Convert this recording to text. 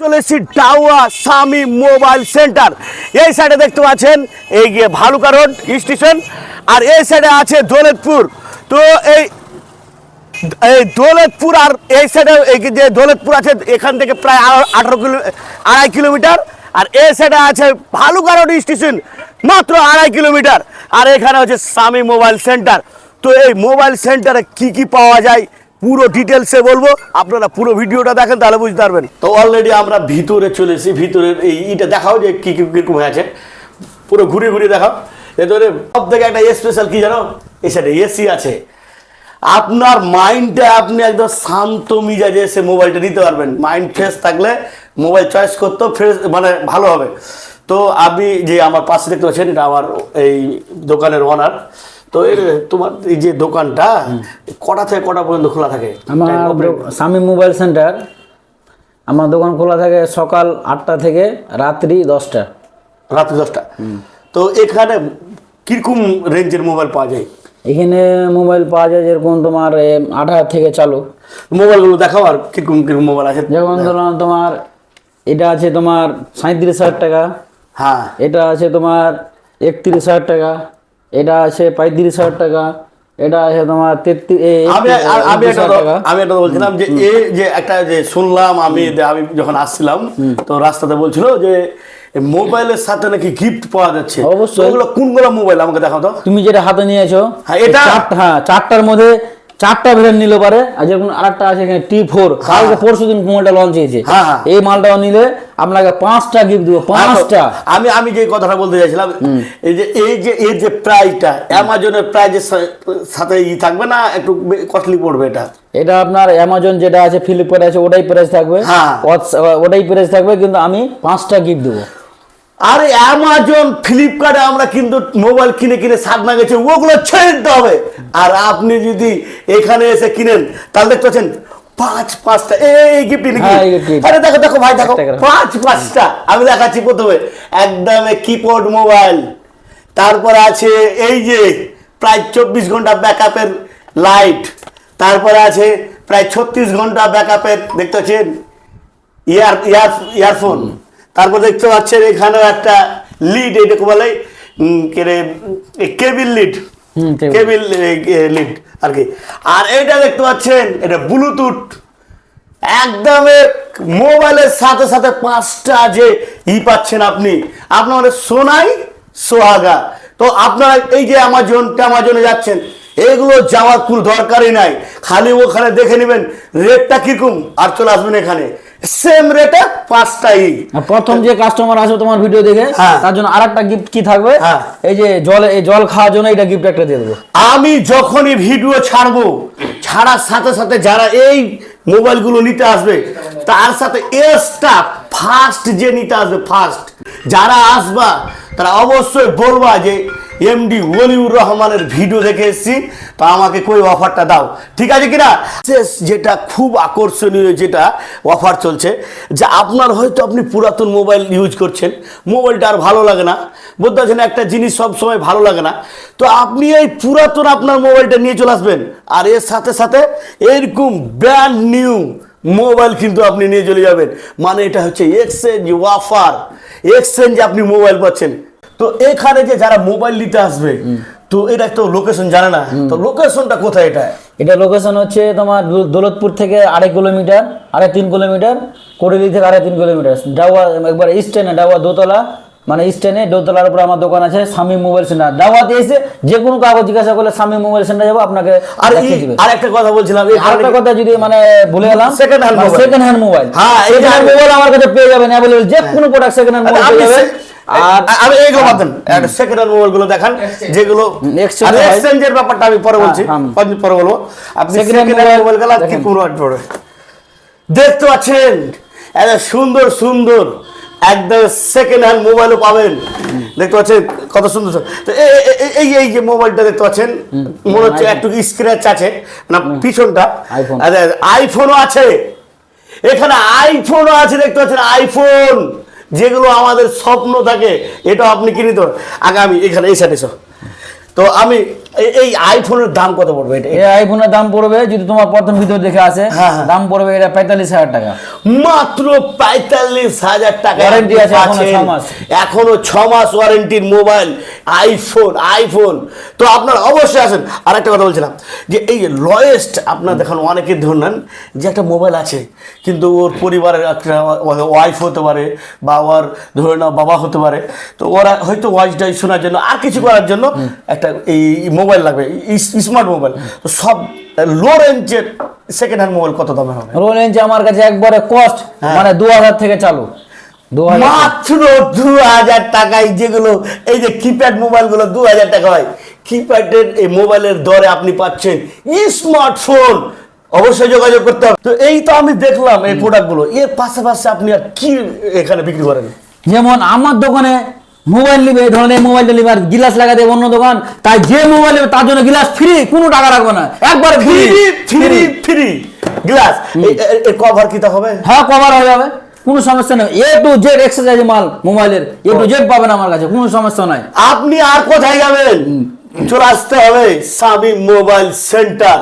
চলে এসেছি ডাউয়া Sami mobile centre. এই সাইডে দেখতে পাচ্ছেন, এই গিয়ে ভালুকা স্টেশন আর এই সাইডে আছে দৌলতপুর। তো এই এই দৌলতপুর আর এই সাইডে এই যে দৌলতপুর আছে, এখান থেকে প্রায় আঠারো কিলো, আড়াই কিলোমিটার। আর এই সাইডে আছে ভালুকা স্টেশন মাত্র আড়াই কিলোমিটার। আর এখানে হচ্ছে সামি মোবাইল সেন্টার। তো এই মোবাইল সেন্টারে কি কি পাওয়া যায়? পুরো ডিটেলসে বলব। আপনারা পুরো ভিডিওটা দেখেন, তাহলে বুঝতে পারবেন। তো অলরেডি আমরা ভিতরে চলে এসেছি, ভিতরের এই ইটা দেখাও যে কি কি কীরকম আছে। পুরো ঘুরে ঘুরে দেখাও। এদের সব থেকে একটা স্পেশাল কি জানো? এই সাইডে এসি আছে। আপনার মাইন্ডটা আপনি একদম শান্ত মিজাজে এসে মোবাইলটা নিতে পারবেন। মাইন্ড ফ্রেশ থাকলে মোবাইল চয়েস করতেও ফ্রেশ মানে ভালো হবে। তো আপনি যে আমার পাশে দেখতে পাচ্ছেন, এটা আমার এই দোকানের ওনার তো এর তোমার এই যে দোকানটা কটা থেকে কটা পর্যন্ত খোলা থাকে? আমার স্বামী মোবাইল সেন্টার আমার দোকান খোলা থাকে সকাল আটটা থেকে রাত্রি দশটা। রাত্রি দশটা। তো এখানে কীরকম রেঞ্জের মোবাইল পাওয়া যায়? এখানে মোবাইল পাওয়া যায় যেরকম তোমার আট হাজার থেকে চালু। মোবাইলগুলো দেখাও আর কীরকম কীরকম মোবাইল আছে? যেমন ধরুন তোমার এটা আছে তোমার সাঁত্রিশ হাজার টাকা। হ্যাঁ। এটা আছে তোমার একত্রিশ হাজার টাকা। এটা আছে পঁয়ত্রিশ হাজার টাকা এটা আছে তোমার আমি একটা বলছিলাম যে এ যে একটা যে শুনলাম আমি আমি যখন আসছিলাম তো রাস্তাতে বলছিল যে মোবাইলের সাথে নাকি গিফট পাওয়া যাচ্ছে। অবশ্যই। ওগুলো কোনগুলো মোবাইল আমাকে দেখাও তো। তুমি যেটা হাতে নিয়েছো হ্যাঁ, এটা- হ্যাঁ চারটার মধ্যে চারটা ভেরিয়েন্ট নিলে পারে আর যেরকম আরেকটা আছে এখানে টি ফোর কালকে পরশু দিন মোবাইলটা লঞ্চ হয়েছে। হ্যাঁ, হ্যাঁ। এই মালটাও নিলে আপনাকে পাঁচটা গিফট দিব পাঁচটা। আমি আমি যে কথাটা বলতে চাইছিলাম এই যে এই যে এর যে প্রাইসটা অ্যামাজনের প্রাইজের সাথে ই থাকবে না? একটু কস্টলি পড়বে এটা? এটা আপনার অ্যামাজন যেটা আছে ফ্লিপকার্ট আছে ওটাই প্রাইস থাকবে। হ্যাঁ। ওটাই প্রাইস থাকবে কিন্তু আমি পাঁচটা গিফট দেবো। আরে অ্যামাজন ফ্লিপকার্টে আমরা কিন্তু মোবাইল কিনে কিনে সাত না গেছে ওগুলো ছেড়ে দিতে হবে। আর আপনি যদি এখানে এসে কিনেন তাহলে দেখতে পাচ্ছেন পাঁচ পাঁচটা এই গিফট হ্যাঁ, আরে দেখো দেখো ভাই দেখো পাঁচ পাঁচটা আমি দেখাচ্ছি প্রথমে। একদম কিবোর্ড মোবাইল তারপরে আছে এই যে প্রায় চব্বিশ ঘণ্টা ব্যাকআপের লাইট তারপরে আছে প্রায় ছত্রিশ ঘণ্টা ব্যাকআপের দেখতে পাচ্ছেন ইয়ার ইয়ার ইয়ারফোন তারপর দেখতে পাচ্ছেন এখানেও একটা লিড এটাকে বলে? Cable lead cable. লিড আর কি। আর এটা দেখতে পাচ্ছেন এটা ব্লুটুথ একদম মোবাইলের সাথে সাথে পাঁচটা যে ই পাচ্ছেন আপনি আপনার সোনাই সোহাগা। তো আপনারা এই যে অ্যামাজন ট্যামাজনে যাচ্ছেন এগুলো যাওয়ার কোনো দরকারই নাই। খালি ওখানে দেখে নেবেন রেটটা কীরকম? আর চলে আসবেন এখানে। সেম রেটে পাঁচটাই প্রথম যে কাস্টমার আসবে তোমার ভিডিও দেখে হ্যাঁ। তার জন্য আরেকটা গিফট কি থাকবে হ্যাঁ। এই যে জল এই জল খাওয়ার জন্য এটা গিফট একটা দিয়ে দেবো আমি যখনই ভিডিও ছাড়বো ছাড়ার সাথে সাথে যারা এই মোবাইলগুলো নিতে আসবে তার সাথে এক্সট্রা ফার্স্ট যে নিতে আসবে ফার্স্ট যারা আসবা তারা অবশ্যই বলবা যে এমডি ওলিউর রহমানের ভিডিও দেখে এসেছি। তো আমাকে কই অফারটা দাও? ঠিক আছে কিনা? শেষ যেটা খুব আকর্ষণীয়, যেটা অফার চলছে, যে আপনার হয়তো আপনি পুরাতন মোবাইল ইউজ করছেন। মোবাইলটা আর ভালো লাগে না। বলতে একটা জিনিস সব সময় ভালো লাগে না। তো আপনি এই পুরাতন আপনার মোবাইলটা নিয়ে চলে আসবেন। আর এর সাথে সাথে এরকম ব্র্যান্ড নিউ মোবাইল কিন্তু আপনি নিয়ে চলে যাবেন। মানে এটা হচ্ছে এক্সচেঞ্জ অফার এক্সচেঞ্জে আপনি মোবাইল পাচ্ছেন। তো এখানে যে যারা মোবাইল নিতে আসবে তো এটা তো লোকেশন জানে না। তো লোকেশনটা কোথায় এটা? এটা লোকেশন হচ্ছে তোমার দৌলতপুর থেকে আড়াই কিলোমিটার আড়াই তিন কিলোমিটার কোরেলি থেকে আড়াই তিন কিলোমিটার। ডাওয়া একবার স্ট্যান্ডে ডাওয়া দোতলা মানে স্ট্যান্ডে দোতলার উপরে আমার দোকান আছে স্বামী মোবাইল সেন্টার ডাওয়াতে এসে যে কোনো কাগজ জিজ্ঞাসা করলে স্বামী মোবাইল সেন্টার যাব আপনাকে আর আর একটা কথা বলছিলাম আর একটা কথা যদি মানে ভুলে গেলাম Second hand mobile। Second hand mobile হ্যাঁ, সেকেন্ড হ্যান্ড মোবাইল আমার কাছে পেয়ে যাবেন অ্যাভেলেবল যে কোনো প্রোডাক্ট সেকেন্ড হ্যান্ড মোবাইল আর আমি এইগুলো বাদ দেন। একটা সেকেন্ড হ্যান্ড মোবাইলগুলো দেখান যেগুলো আর এক্সচেঞ্জের ব্যাপারটা আমি পরে বলছি। হ্যাঁ, পরে পরে বলব। আপনি সেকেন্ড হ্যান্ড মোবাইল mobile কি পুরো পড়বে দেখতে পাচ্ছেন? এত সুন্দর সুন্দর। একদম সেকেন্ড হ্যান্ড মোবাইলও পাবেন। দেখতে পাচ্ছেন? কত সুন্দর। তো এই এই যে মোবাইলটা দেখতে পাচ্ছেন মনে হচ্ছে একটু স্ক্র্যাচ আছে। না পিছনটা। আইফোনও আছে। এখানে আইফোনও আছে দেখতে পাচ্ছেন? আইফোন যেগুলো আমাদের স্বপ্ন থাকে এটা আপনি কিনে দেবেন আগে আমি এখানে এই সাইডে। তো আমি এই- আইফোনের দাম কত পড়বে এটা? এই আইফোনের দাম পড়বে যদি তোমার প্রথম ভিডিও দেখে আসে হ্যাঁ, হ্যাঁ। দাম পড়বে এটা পঁয়তাল্লিশ হাজার টাকা। মাত্র পঁয়তাল্লিশ হাজার টাকা Warranty আছে এখনও ছ মাস। এখনও ছ মাস ওয়ারেন্টির মোবাইল আইফোন আইফোন তো আপনারা অবশ্যই আসেন। আর একটা কথা বলছিলাম যে এই লয়েস্ট আপনার দেখুন অনেকে ধরুন যে একটা মোবাইল আছে কিন্তু ওর পরিবারের একটা ওয়াইফ হতে পারে বা ওর ধরে নাও বাবা হতে পারে। তো ওরা হয়তো ওয়াইসটাই শোনার জন্য আর কিছু করার জন্য একটা এই মোবাইল লাগবে স্মার্ট মোবাইল। তো সব লো রেঞ্জের সেকেন্ড হ্যান্ড মোবাইল কত দামে হবে? রোল রেঞ্জ আমার কাছে একবারে কস্ট হ্যাঁ। মানে দু হাজার থেকে চালু। মাত্র দু হাজার টাকায় যেগুলো এই যে কিপ্যাড মোবাইলগুলো দু হাজার টাকা হয় কিপ্যাডের এই মোবাইলের দরে আপনি পাচ্ছেন স্মার্টফোন অবশ্যই যোগাযোগ করতে হবে। তো এই তো আমি দেখলাম এই প্রোডাক্টগুলো এর পাশাপাশি আপনি আর কি এখানে বিক্রি করেন? যেমন আমার দোকানে মোবাইল নিবে এই ধরনের মোবাইলটা নিবে আর গিলাস লাগাতে অন্য দোকান তাই যে মোবাইল নেবে তার জন্য গিলাস ফ্রি কোনো টাকা রাখব না। একবার ফ্রি ফ্রি ফ্রি গ্লাস এর কভার কিটা হবে? হ্যাঁ কভার হয়ে যাবে কোনো সমস্যা নেই। এ টু জেড এক্সারসাইজ মাল মোবাইলের। এ টু জেড পাবেন আমার কাছে কোনো সমস্যা নাই। আপনি আর কোথায় যাবেন? চলে আসতে হবে স্বামী মোবাইল সেন্টার।